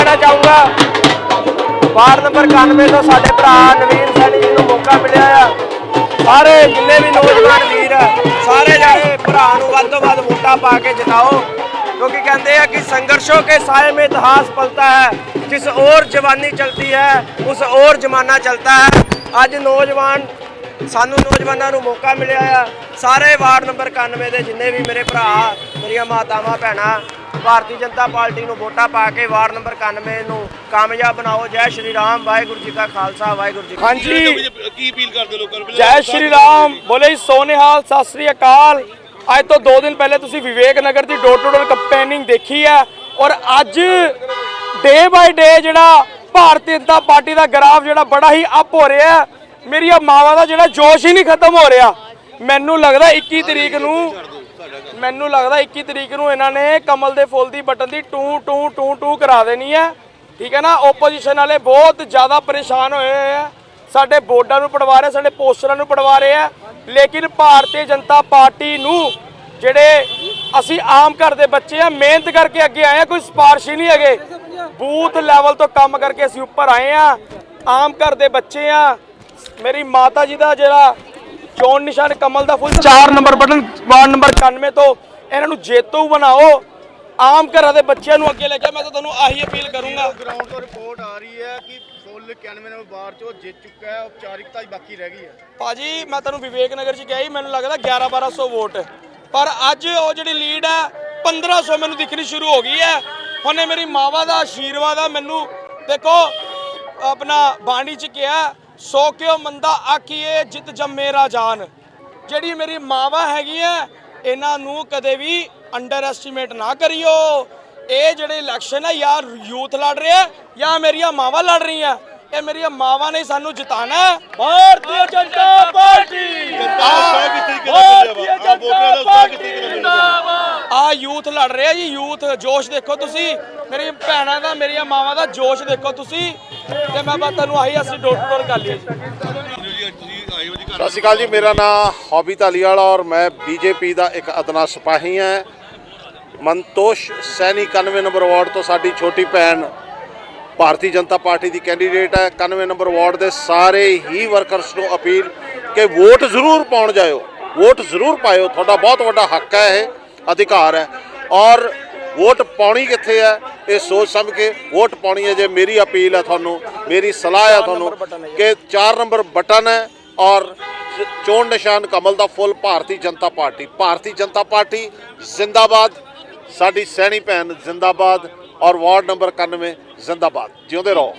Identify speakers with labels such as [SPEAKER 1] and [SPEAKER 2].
[SPEAKER 1] ਕਹਿਣਾ ਚਾਹੂੰਗਾ। Ward number 91 ਤੋਂ ਸਾਡੇ ਭਰਾ ਨਵੀਨ ਸੈਣੀ ਜੀ ਨੂੰ ਮੌਕਾ ਮਿਲਿਆ ਆ। ਸਾਰੇ ਜਿੰਨੇ ਵੀ ਨੌਜਵਾਨ ਵੀਰ ਆ, ਸਾਰੇ ਜਿਹੜੇ ਭਰਾ ਨੂੰ ਵੱਧ ਤੋਂ ਵੱਧ ਵੋਟਾਂ ਪਾ ਕੇ ਜਿਤਾਓ। ਕਿਉਂਕਿ ਕਹਿੰਦੇ ਆ ਕਿ ਸੰਘਰਸ਼ੋਂ ਕੇ ਸਾਏ ਮੇ ਇਤਿਹਾਸ ਪਲਤਾ ਹੈ, ਜਿਸ ਔਰ ਜਵਾਨੀ ਚਲਦੀ ਹੈ, ਉਸ ਔਰ ਜ਼ਮਾਨਾ ਚਲਦਾ ਹੈ। ਅੱਜ ਨੌਜਵਾਨ, ਸਾਨੂੰ ਨੌਜਵਾਨਾਂ ਨੂੰ ਮੌਕਾ ਮਿਲਿਆ ਆ। ਸਾਰੇ ਵਾਰਡ ਨੰਬਰ 91 ਦੇ ਜਿੰਨੇ ਵੀ ਮੇਰੇ ਭਰਾ, ਮੇਰੀਆਂ ਮਾਤਾਵਾਂ, ਭੈਣਾਂ ਭਾਰਤੀ ਜਨਤਾ ਪਾਰਟੀ ਨੂੰ ਵੋਟਾਂ ਪਾ ਕੇ ਵਾਰਡ ਨੰਬਰ 91 ਨੂੰ ਕਾਮਯਾਬ ਬਣਾਓ। ਜੈ ਸ਼੍ਰੀ ਰਾਮ ਵਾਹਿਗੁਰੂ ਜੀ ਕਾ ਖਾਲਸਾ ਵਾਹਿਗੁਰੂ ਜੀ ਕੀ
[SPEAKER 2] ਹਾਂਜੀ।
[SPEAKER 3] ਕੀ ਅਪੀਲ ਕਰਦੇ ਲੋਕਾਂ ਨੂੰ?
[SPEAKER 2] ਜੈ ਸ਼੍ਰੀ ਰਾਮ। ਬੋਲੇ ਸੋਨੇਹਾਲ ਸਤਿ ਸ੍ਰੀ ਅਕਾਲ। ਅੱਜ ਤੋਂ 2 ਦਿਨ ਪਹਿਲੇ ਤੁਸੀਂ ਵਿਵੇਕ ਨਗਰ ਦੀ ਡੋਰ ਟੂ ਡੋਰ ਕੰਪੇਨਿੰਗ ਦੇਖੀ ਹੈ ਔਰ ਅੱਜ ਡੇ ਬਾਈ ਡੇ ਜਿਹੜਾ ਭਾਰਤੀ ਜਨਤਾ ਪਾਰਟੀ ਦਾ ਗ੍ਰਾਫ ਜਿਹੜਾ ਬੜਾ ਹੀ ਅਪ ਹੋ ਰਿਹਾ ਹੈ। ਮੇਰੀਆਂ ਮਾਵਾਂ ਦਾ ਜਿਹੜਾ ਜੋਸ਼ ਹੀ ਨਹੀਂ ਖਤਮ ਹੋ ਰਿਹਾ। ਮੈਨੂੰ ਲੱਗਦਾ 21 ਤਰੀਕ ਨੂੰ ਮੈਨੂੰ ਲੱਗਦਾ 21 ਤਰੀਕ ਨੂੰ ਇਹਨਾਂ ਨੇ ਕਮਲ ਦੇ ਫੁੱਲ ਦੀ ਬਟਨ ਦੀ ਟੂ ਟੂ ਟੂ ਟੂ ਕਰਾ ਦੇਣੀ ਹੈ ਠੀਕ ਹੈ ਨਾ? ਓਪੋਜੀਸ਼ਨ ਵਾਲੇ ਬਹੁਤ ਜ਼ਿਆਦਾ ਪਰੇਸ਼ਾਨ ਹੋਏ ਹੋਏ ਆ। ਸਾਡੇ ਬੋਰਡਾਂ ਨੂੰ ਪੜਵਾ ਰਹੇ, ਸਾਡੇ ਪੋਸਟਰਾਂ ਨੂੰ ਪੜਵਾ ਰਹੇ ਆ। ਲੇਕਿਨ ਭਾਰਤੀ ਜਨਤਾ ਪਾਰਟੀ ਨੂੰ ਜਿਹੜੇ ਅਸੀਂ ਆਮ ਘਰ ਦੇ ਬੱਚੇ ਆ, ਮਿਹਨਤ ਕਰਕੇ ਅੱਗੇ ਆਏ ਆ, ਕੋਈ ਸਿਫਾਰਿਸ਼ ਹੀ ਨਹੀਂ ਹੈਗੇ। ਬੂਥ ਲੈਵਲ ਤੋਂ ਕੰਮ ਕਰਕੇ ਅਸੀਂ ਉੱਪਰ ਆਏ ਆ। ਆਮ ਘਰ ਦੇ ਬੱਚੇ ਆ। ਮੇਰੀ ਮਾਤਾ ਜੀ ਦਾ ਜਿਹੜਾ ਚੋਣ ਨਿਸ਼ਾਨ ਕਮਲ ਦਾ ਫੁੱਲ 4 ਨੰਬਰ ਬਟਨ ਵਾਰਡ ਨੰਬਰ 91 ਤੋਂ ਇਹਨਾਂ ਨੂੰ ਜੇਤੂ ਬਣਾਓ। ਆਮ ਘਰਾਂ ਦੇ ਬੱਚਿਆਂ ਨੂੰ ਅੱਗੇ ਲੈ ਕੇ ਮੈਂ ਤਾਂ ਤੁਹਾਨੂੰ ਆਹੀ ਅਪੀਲ ਕਰੂੰਗਾ।
[SPEAKER 3] ਗਰਾਊਂਡ ਤੋਂ ਰਿਪੋਰਟ ਆ ਰਹੀ ਹੈ ਕਿ ਫੁੱਲ 91 ਨੰਬਰ ਬਾਰ ਚੋਂ ਜਿੱਤ ਚੁੱਕਾ ਹੈ ਔਪਚਾਰਿਕਤਾ ਹੀ ਬਾਕੀ ਰਹਿ ਗਈ ਹੈ।
[SPEAKER 2] ਭਾਜੀ ਮੈਂ ਤੁਹਾਨੂੰ ਵਿਵੇਕ ਨਗਰ ਚ ਕਿਹਾ ਸੀ ਮੈਨੂੰ ਲੱਗਦਾ 11 1200 ਵੋਟ। ਪਰ ਅੱਜ ਉਹ ਜਿਹੜੀ ਲੀਡ ਹੈ 1500 ਮੈਨੂੰ ਦਿਖਣੀ ਸ਼ੁਰੂ ਹੋ ਗਈ ਹੈ। ਹੁਣੇ ਮੇਰੀ ਮਾਵਾ ਦਾ ਆਸ਼ੀਰਵਾਦ ਆ ਮੈਨੂੰ ਦੇਖੋ ਆਪਣਾ ਬਾਣੀ ਚ ਕਿਹਾ ਸੋ ਕਿਉ ਮੰਦਾ ਆਖੀਏ ਜਿਤ ਜੰਮੇ ਰਾਜਾਨ ਜਿਹੜੀ ਮੇਰੀ ਮਾਵਾ ਹੈਗੀ ਹੈ ਇਹਨਾਂ ਨੂੰ ਕਦੇ ਵੀ ਅੰਡਰ ਐਸਟੀਮੇਟ ਨਾ ਕਰਿਓ। ਇਹ ਜਿਹੜੇ ਇਲੈਕਸ਼ਨ ਹੈ ਯਾਰ ਯੂਥ ਲੜ ਰਿਹਾ ਜਾਂ ਮੇਰੀਆਂ ਮਾਵਾਂ ਲੜ ਰਹੀਆਂ? ਇਹ ਮੇਰੀਆਂ ਮਾਵਾਂ ਨੇ ਸਾਨੂੰ ਜਿਤਾਣਾ। ਭਾਰਤੀ ਜਨਤਾ ਪਾਰਟੀ। ਜਨਤਾ ਪਾਰਟੀ। ਆ ਯੂਥ ਲੜ ਰਿਹਾ ਜੀ, ਯੂਥ ਜੋਸ਼ ਦੇਖੋ ਤੁਸੀਂ। ਮੇਰੀ ਭੈਣਾਂ ਦਾ, ਮੇਰੀਆਂ ਮਾਵਾਂ ਦਾ ਜੋਸ਼ ਦੇਖੋ ਤੁਸੀਂ। ਤੇ ਮੈਂ ਬਸ ਤੁਹਾਨੂੰ ਆਹੀ ਅਸੀਂ ਡੋਰ ਡੋਰ ਕਰ ਲਈਏ ਜੀ।
[SPEAKER 4] ਸਤਿ ਸ਼੍ਰੀ ਅਕਾਲ ਜੀ, ਮੇਰਾ ਨਾਮ ਹੌਬੀ ਧਾਲੀਵਾਲ ਔਰ ਮੈਂ ਬੀਜੇਪੀ ਦਾ ਇੱਕ ਅਦਨਾ ਸਿਪਾਹੀ ਹਾਂ। ਮੰਤੋਸ਼ ਸੈਣੀ 91 ਨੰਬਰ ਵਾਰਡ ਤੋਂ ਸਾਡੀ ਛੋਟੀ ਭੈਣ ਭਾਰਤੀ ਜਨਤਾ ਪਾਰਟੀ ਦੀ ਕੈਂਡੀਡੇਟ ਹੈ। 91 ਨੰਬਰ ਵਾਰਡ ਦੇ ਸਾਰੇ ਹੀ ਵਰਕਰਸ ਨੂੰ ਅਪੀਲ ਕਿ ਵੋਟ ਜ਼ਰੂਰ ਪਾਉਣ ਜਾਇਓ। ਵੋਟ ਜ਼ਰੂਰ ਪਾਇਓ, ਤੁਹਾਡਾ ਬਹੁਤ ਵੱਡਾ ਹੱਕ ਹੈ ਇਹ। ਅਧਿਕਾਰ ਹੈ। ਔਰ ਵੋਟ ਪਾਉਣੀ ਕਿੱਥੇ ਹੈ ਇਹ ਸੋਚ ਸਮਝ ਕੇ ਵੋਟ ਪਾਉਣੀ ਹੈ। ਜੇ ਮੇਰੀ ਅਪੀਲ ਹੈ ਤੁਹਾਨੂੰ ਮੇਰੀ ਸਲਾਹ ਹੈ ਤੁਹਾਨੂੰ ਕਿ 4 ਨੰਬਰ ਬਟਨ ਹੈ ਔਰ ਚੋਣ ਨਿਸ਼ਾਨ ਕਮਲ ਦਾ ਫੁੱਲ ਭਾਰਤੀ ਜਨਤਾ ਪਾਰਟੀ। ਭਾਰਤੀ ਜਨਤਾ ਪਾਰਟੀ ਜ਼ਿੰਦਾਬਾਦ ਸਾਡੀ ਸੈਣੀ ਭੈਣ ਜ਼ਿੰਦਾਬਾਦ ਔਰ ਵਾਰਡ ਨੰਬਰ 91 ਜ਼ਿੰਦਾਬਾਦ। ਜਿਉਂਦੇ ਰਹੋ।